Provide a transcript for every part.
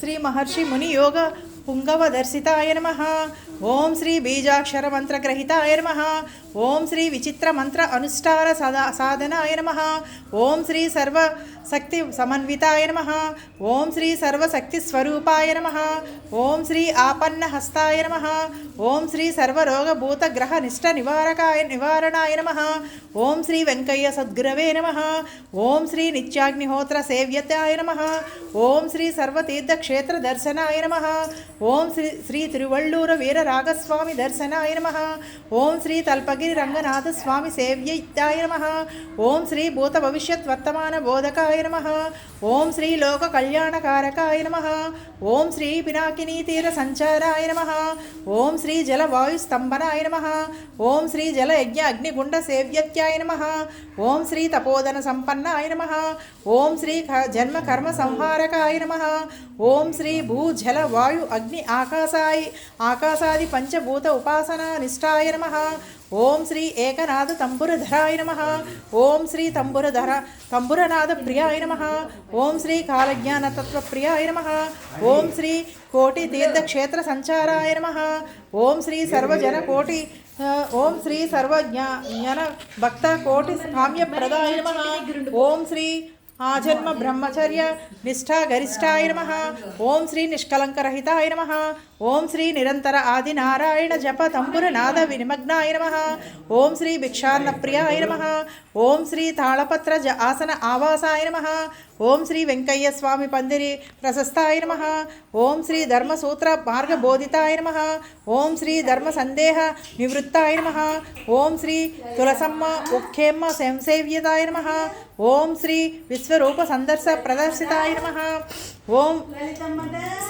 శ్రీ మహర్షి ముని యోగ పుంగవ దర్శితాయ నమ. ఓం శ్రీ బీజాక్షర మంత్రగ్రహితాయ నమ. ఓం శ్రీ విచిత్ర మంత్ర అనుష్ఠాన సదా సాధనాయ నమ ఓం శ్రీ సర్వశక్తి సమన్వితాయ నమ ఓం శ్రీ సర్వశక్తి స్వరూపాయ నమ ఓం శ్రీ ఆపన్న హస్తాయ నమ ఓం శ్రీ సర్వరోగభూత గ్రహ నిష్ట నివారకాయ నివారణాయ నమ ఓం శ్రీ వెంకయ్య సద్గురవే నమ ఓం శ్రీ నిత్యాగ్నిహోత్ర సేవ్యతాయ నమ ఓం శ్రీ సర్వతీర్థక్షేత్ర దర్శనాయ నమ ఓం శ్రీ శ్రీ తిరువళ్ళూరు వీరరాగస్వామి దర్శనాయ నమ ఓం శ్రీ తల్పగిరి రంగనాథ స్వామి సేవ్యయుక్తాయ నమ. ఓం శ్రీ భూత భవిష్యత్ వర్తమాన బోధకాయ నమ. ఓం శ్రీ లోక కళ్యాణకారకాయ నమ. ఓం శ్రీ పినాకినీ తీర సంచారాయ నమ. ఓం శ్రీ జల వాయు స్తంభనాయ నమ. ఓం శ్రీ జల యజ్ఞ అగ్నిగుండ సేవ్యత్యాయ నమ. ఓం శ్రీ తపోదన సంపన్నాయ నమ. ఓం శ్రీ జన్మ కర్మ సంహారకాయ నమ. ఓం శ్రీ భూ జల వాయు అగ్ని ఆకాశాయి ఆకాశాది పంచభూత ఉపాసనా నిష్టాయ నమ. ఓం శ్రీ ఏకనాథ తంబురధరాయ నమ. ఓం శ్రీ తంబురధర తంబురనాథ ప్రియాయ నమ. ఓం శ్రీ కాలజ్ఞాన తత్వ ప్రియాయ నమ. ఓం శ్రీ కోటి తీర్థక్షేత్ర సంచారాయ నమ. ఓం శ్రీ సర్వజన కోటి ఓం శ్రీ సర్వజ్ఞ జ్ఞాన భక్త కోటి కామ్య ప్రదాయ నమ. ఓం శ్రీ ఆజన్మ బ్రహ్మచర్య నిష్ఠా గరిష్టాయ నమ ఓం శ్రీ నిష్కలంకరహితాయ నమ ఓం శ్రీ నిరంతర ఆది నారాయణ జప తంబుర నాద వినిమగ్నాయ నమ ఓం శ్రీ భిక్షాన్న ప్రియాయ నమ ఓం శ్రీ తాళపత్ర జ ఆసన ఆవాసాయ నమ ఓం శ్రీ వెంకయ్య స్వామి పందిరి ప్రశస్తాయ నమ. ఓం శ్రీ ధర్మసూత్ర మార్గబోధితాయ నమ. ఓం శ్రీ ధర్మ సందేహ నివృత్తాయ నమ. ఓం శ్రీ తులసమ్మ ఉఖ్యేమ్మ సంసేవ్యతాయ నమ. ఓం శ్రీ విశ్వరూప సందర్శ ప్రదర్శితాయ నమ. ఓం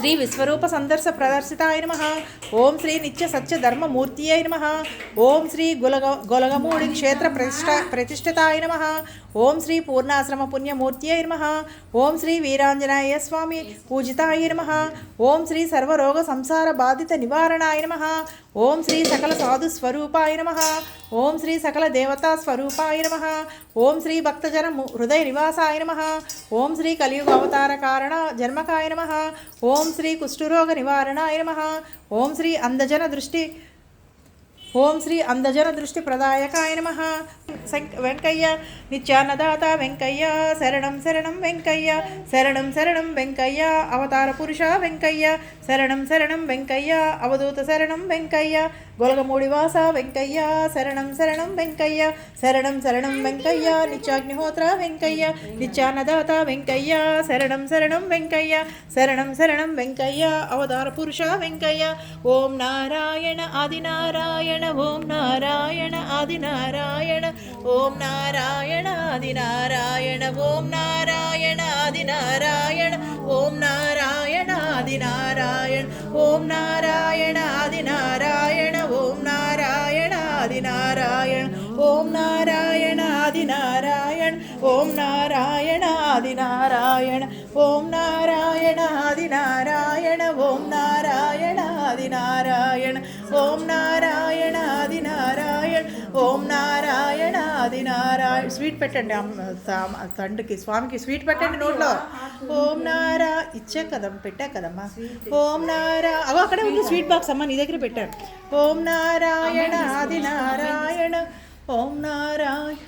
శ్రీ విశ్వరూప సందర్శ ప్రదర్శితాయ నమ ఓం శ్రీ నిత్య సత్య ధర్మమూర్తి అయి నమ ఓం శ్రీ గులగ గొలగమూడి క్షేత్ర ప్రతిష్ట ప్రతిష్ఠితాయ నమ ఓం శ్రీ పూర్ణాశ్రమ పుణ్యమూర్తి అయి నమ ఓం శ్రీ వీరాంజనేయ స్వామి పూజితాయ నమ ఓం శ్రీ సర్వరోగ సంసార బాధిత నివారణాయ నమ ఓం శ్రీ సకల సాధు స్వరూపాయ నమ ఓం శ్రీ సకల దేవతా స్వరూపాయ నమ ఓం శ్రీ భక్తజన హృదయ నివాసాయ నమ ఓం శ్రీ కలియుగ అవతార కారణ జన్మకాయ నమ ఓం శ్రీ కుష్ఠరోగ నివారణాయ నమ. ఓం శ్రీ అందజన దృష్టి ఓం శ్రీ అందజన దృష్టి ప్రదాయకాయ నమ. వెంకయ్య నిత్యాన్నదాత వెంకయ్య శరణం శరణం వెంకయ్య శరణం శరణం వెంకయ్య అవతార పురుష వెంకయ్య శరణం శరణం వెంకయ్య అవధూత శరణం వెంకయ్య గొలగమూడివాస వెంకయ్య శరణం శరణం వెంకయ్య శరణం శరణం వెంకయ్య నిత్యాగ్నిహోత్ర వెంకయ్య నిత్యాన్నదాత వెంకయ్య శరణం శరణం వెంకయ్య శరణం శరణం వెంకయ్య అవతార పురుష వెంకయ్య ఓం నారాయణ ఆదినారాయణ ఓం నారాయణ ఆదినారాయణ ఓం నారాయణ ఆదినారాయణ ఓం నారాయణ ఆదినారాయణ ఓం నారాయణ ఆదినారాయణ ఓం నారాయణ ఆదినారాయణ ఓం నారాయణ ఆదినారాయణ ఓం నారాయణ ఆదినారాయణ ఓం నారాయణ ఆదినారాయణ ఓం నారాయణ ఆదినారాయణ ఓం నారాయణ ఆదినారాయణ ఓం నారాయణ ఆదినారాయణ ఓం నారాయణ ఆదినారాయణ స్వీట్ పెట్టండి తండ్రికి స్వామికి స్వీట్ పెట్టండి నోట్లో. ఓం నారా ఇచ్చా కదమ్మా పెట్టా కదమ్మా. ఓం నారా అగో అక్కడ ఉంది స్వీట్ బాక్స్ అమ్మ నీ దగ్గర పెట్టాను. ఓం నారాయణ ఆదినారాయణ ఓం నారాయణ.